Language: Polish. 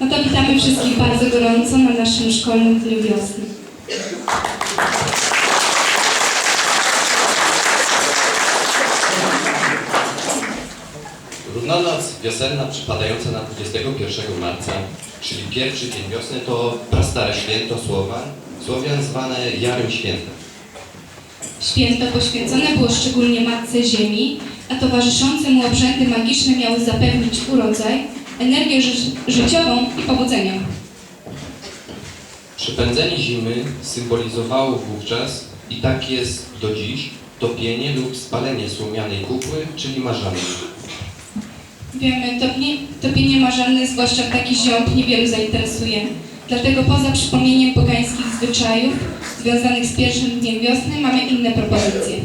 No to witamy wszystkich bardzo gorąco na naszym szkolnym dniu wiosny. Równonoc wiosenna przypadająca na 21 marca, czyli pierwszy dzień wiosny, to prastare święto Słowan, Słowian zwane Jarym Świętem. Święto poświęcone było szczególnie Matce Ziemi, a towarzyszące mu obrzędy magiczne miały zapewnić urodzaj, energię ży- życiową i powodzenia. Przypędzenie zimy symbolizowało wówczas, i tak jest do dziś, topienie lub spalenie słomianej kukły, czyli marzanki. Wiemy, topnie, topienie marzanne, zwłaszcza w taki ziąb, niewielu zainteresuje. Dlatego poza przypomnieniem pogańskich zwyczajów związanych z pierwszym dniem wiosny mamy inne propozycje.